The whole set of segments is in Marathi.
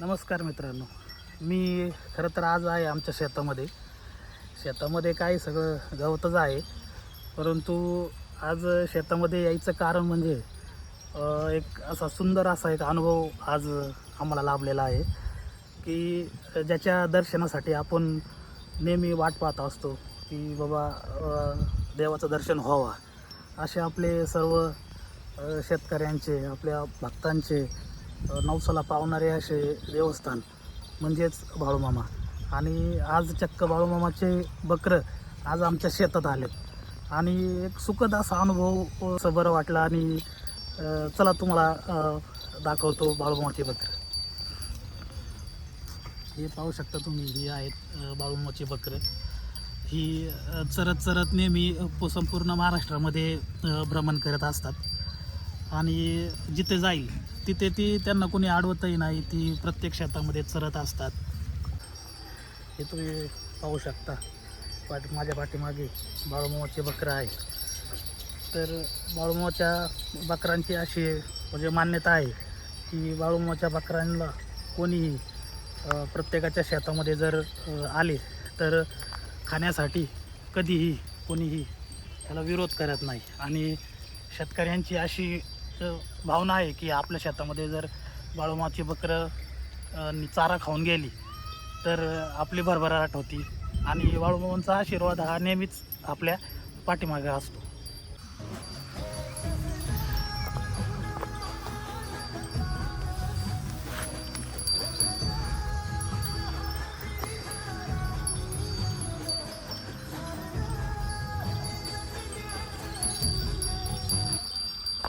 नमस्कार मित्रांनो. मी खरं तर आज आहे आमच्या शेतामध्ये. शेतामध्ये काय सगळं गवतच आहे. परंतु आज शेतामध्ये यायचं कारण म्हणजे एक असा सुंदर असा एक अनुभव आज आम्हाला लाभलेला आहे. की ज्याच्या दर्शनासाठी आपण नेहमी वाट पाहत असतो की बाबा देवाचं दर्शन व्हावं. असे आपले सर्व शेतकऱ्यांचे आपल्या भक्तांचे नवसाला पावणारे असे देवस्थान म्हणजेच बाळूमामा. आणि आज चक्क बाळूमामाचे बकरं आज आमच्या शेतात आलेत. आणि एक सुखद असा अनुभव असं बरं वाटला आणि चला तुम्हाला दाखवतो बाळूमामाचे बकरं. हे पाहू शकता तुम्ही ही आहेत बाळूमामाचे बाळूमामाची बकरं. ही चरत चरत नेहमी संपूर्ण महाराष्ट्रामध्ये भ्रमण करत असतात. आणि जिथे जाईल तिथे ती त्यांना कोणी अडवतही नाही ती प्रत्येक शेतामध्ये चरत असतात. हे तुम्ही पाहू शकता. पाठ माझ्या पाठीमागे बाळूमावाचे बकरं आहे. तर बाळूमावाच्या बकरांची अशी म्हणजे मान्यता आहे की बाळूमावाच्या बकरांना कोणीही प्रत्येकाच्या शेतामध्ये जर आले तर खाण्यासाठी कधीही कोणीही त्याला विरोध करत नाही. आणि शेतकऱ्यांची अशी भावना आहे की आपल्या शेतामध्ये जर बाळूमाची बकरं चारा खाऊन गेली तर आपली भरभराट होती. आणि बाळूमामांचा आशीर्वाद हा नेहमीच आपल्या पाठीमागे असतो.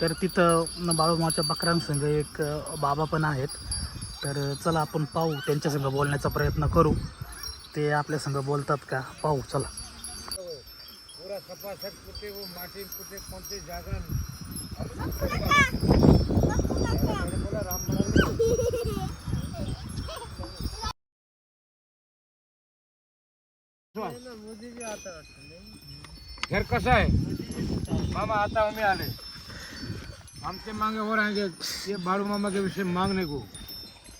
तर तिथं बाळूमाच्या बकरांसंग एक बाबा पण आहेत. तर चला आपण पाहू त्यांच्यासंग बोलण्याचा प्रयत्न करू. ते आपल्यासंग बोलतात का? पाहू चला. पूरा सपासट माटी कोणते जागरण घर कसं आहे? मामा आता आम्ही आले आमचे मागे वर आहे ये बाळू मामा के विषय मांगने को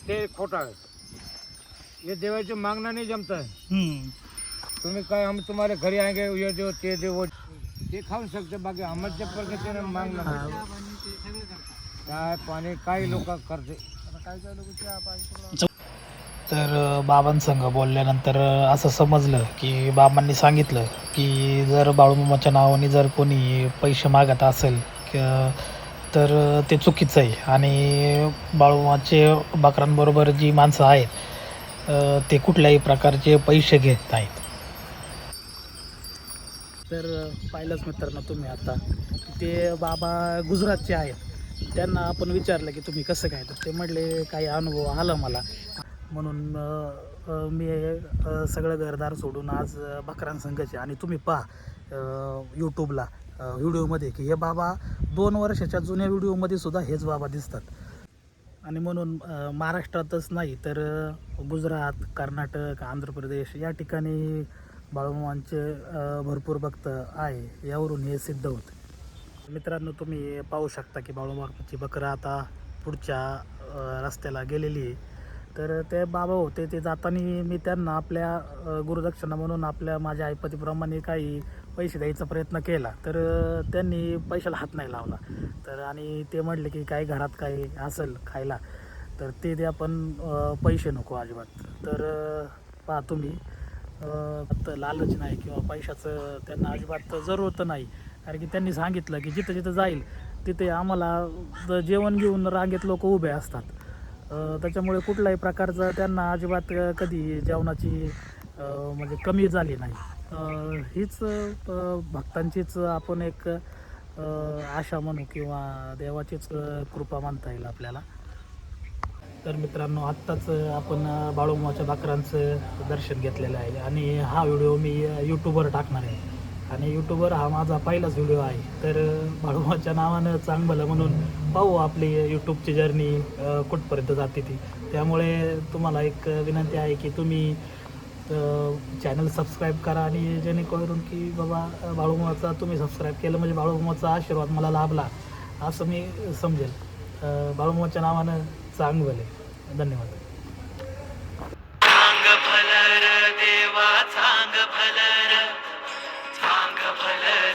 ते खोटा आहे ये देवाचे मागणं नाही जमत आहे हम्म. तुम्ही काय आम्ही तुम्हाला घरी आएंगे ये देव ते देव ते खाऊ शकते बाकी आम्हाला पण त्याने मागणं नाही. हा. काय पाणी काही लोक करते तर बाबांसंग बोलल्यानंतर असं समजलं की बाबांनी सांगितलं की जर बाळूमामाच्या नावाने जर कोणी पैसे मागत असेल क- तर ते चुकीचं आहे. आणि बाळूमाचे बकरांबरोबर जी माणसं आहेत ते कुठल्याही प्रकारचे पैसे घेत नाहीत. तर पाहिलंच मित्रांनो तुम्ही आता ते बाबा गुजरातचे आहेत. त्यांना आपण विचारलं की तुम्ही कसं काय? तर ते म्हटले काही अनुभव आला मला. म्हणून मी सगळं घरदार सोडून आज बकरांसंघाचे आणि तुम्ही पहा यूट्यूबला व्हिडिओमध्ये की हे बाबा दोन वर्षाच्या जुन्या व्हिडिओमध्ये सुद्धा हेच बाबा दिसतात. आणि म्हणून महाराष्ट्रातच नाही तर गुजरात कर्नाटक आंध्र प्रदेश या ठिकाणी बाळूमामांचे भरपूर भक्त आहे यावरून हे सिद्ध होते. मित्रांनो तुम्ही पाहू शकता की बाळूमामाची बकरं आता पुढच्या रस्त्याला गेलेली आहे. तर ते बाबा होते ते जाताना मी त्यांना आपल्या गुरुदक्षिणा म्हणून आपल्या माझ्या आईपतीप्रमाणे काही पैसे द्यायचा प्रयत्न केला. तर त्यांनी पैशाला हात नाही लावला. तर आणि ते म्हटले की काही घरात काही असेल खायला तर ते द्या पण पैसे नको अजिबात. तर पहा तुम्ही फक्त लालच नाही किंवा पैशाचं त्यांना अजिबात जरूरत नाही. कारण की त्यांनी सांगितलं की जिथं जिथं जाईल तिथे आम्हाला जेवण घेऊन रांगेत लोक उभे असतात. त्याच्यामुळे कुठल्याही प्रकारचं त्यांना अजिबात कधी जेवणाची म्हणजे कमी झाली नाही. हीच भक्तांचीच आपण एक आशा म्हणू किंवा देवाचीच कृपा मानता येईल आपल्याला. तर मित्रांनो आत्ताच आपण बाळूमाच्या बाकरांचं दर्शन घेतलेलं आहे. आणि हा व्हिडिओ मी यूट्यूबवर टाकणार आहे. आणि यूट्यूबवर हा माझा पहिलाच व्हिडिओ आहे. तर बाळूमाच्या नावानं चांग भलं म्हणून पाहू आपली यूट्यूबची जर्नी कुठपर्यंत जाते ती. त्यामुळे तुम्हाला एक विनंती आहे की तुम्ही चॅनल सबस्क्राईब करा आणि जेणेकरून की बाबा बाळूमाचा तुम्ही सबस्क्राईब केलं म्हणजे बाळूमाचा आशीर्वाद मला लाभला असं मी समजेल. बाळूमाच्या नावानं चांग भले धन्यवाद.